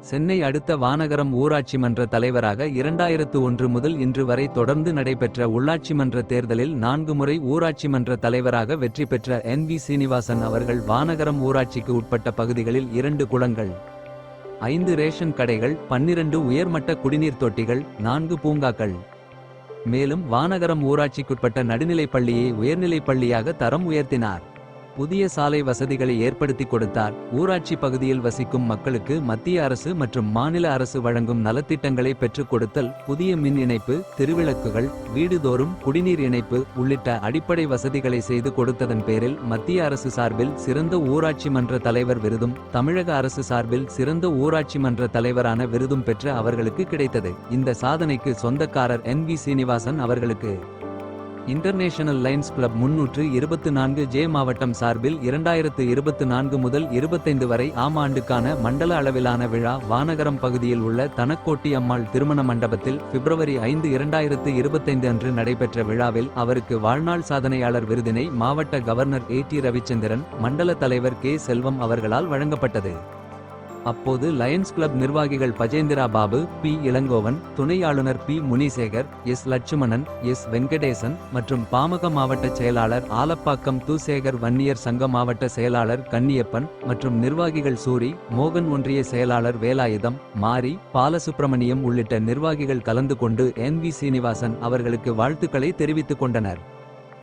சென்னை அடுத்த வானகரம் ஊராட்சி மன்ற தலைவராக இரண்டாயிரத்து ஒன்று முதல் இன்று வரை தொடர்ந்து நடைபெற்ற உள்ளாட்சி மன்ற தேர்தலில் நான்கு முறை ஊராட்சி மன்ற தலைவராக வெற்றி பெற்ற என் வி சீனிவாசன் அவர்கள் வானகரம் ஊராட்சிக்கு உட்பட்ட பகுதிகளில் இரண்டு குளங்கள் ஐந்து ரேஷன் கடைகள் பன்னிரண்டு உயர்மட்ட குடிநீர் தொட்டிகள் நான்கு பூங்காக்கள். மேலும் வானகரம் ஊராட்சிக்குட்பட்ட நடுநிலைப் பள்ளியை உயர்நிலைப் பள்ளியாக தரம் உயர்த்தினார். புதிய சாலை வசதிகளை ஏற்படுத்தி கொடுத்தார். ஊராட்சி பகுதியில் வசிக்கும் மக்களுக்கு மத்திய அரசு மற்றும் மாநில அரசு வழங்கும் நலத்திட்டங்களை பெற்றுக் கொடுத்தல் புதிய மின் இணைப்பு திருவிளக்குகள் வீடுதோறும் குடிநீர் இணைப்பு உள்ளிட்ட அடிப்படை வசதிகளை செய்து கொடுத்ததன் பேரில் மத்திய அரசு சார்பில் சிறந்த ஊராட்சி மன்ற தலைவர் விருதும் தமிழக அரசு சார்பில் சிறந்த ஊராட்சி மன்ற தலைவரான விருதும் பெற்ற அவர்களுக்கு கிடைத்தது. இந்த சாதனைக்கு சொந்தக்காரர் என் வி சீனிவாசன் அவர்களுக்கு இன்டர்நேஷனல் லைன்ஸ் கிளப் முன்னூற்று இருபத்து நான்கு ஜே மாவட்டம் சார்பில் இரண்டாயிரத்து இருபத்து நான்கு முதல் இருபத்தைந்து வரை ஆம் ஆண்டுக்கான மண்டல அளவிலான விழா வானகரம் பகுதியில் உள்ள தனக்கோட்டி அம்மாள் திருமண மண்டபத்தில் பிப்ரவரி ஐந்து இரண்டாயிரத்து இருபத்தைந்து அன்று நடைபெற்ற விழாவில் அவருக்கு வாழ்நாள் சாதனையாளர் விருதினை மாவட்ட கவர்னர் ஏ டி ரவிச்சந்திரன் மண்டல தலைவர் கே செல்வம் அவர்களால் வழங்கப்பட்டது. அப்போது லயன்ஸ் கிளப் நிர்வாகிகள் பஜேந்திரா பாபு பி இளங்கோவன் துணை ஆளுநர் P Munisekar S Lakshmanan S Venkatesan மற்றும் பாமக மாவட்ட செயலாளர் ஆலப்பாக்கம் தூசேகர் வன்னியர் சங்க மாவட்ட செயலாளர் கன்னியப்பன் மற்றும் நிர்வாகிகள் சூரி மோகன் ஒன்றிய செயலாளர் வேலாயுதம் மாரி பாலசுப்பிரமணியம் உள்ளிட்ட நிர்வாகிகள் கலந்து கொண்டு என் வி சீனிவாசன் அவர்களுக்கு வாழ்த்துக்களை தெரிவித்துக் கொண்டனர்.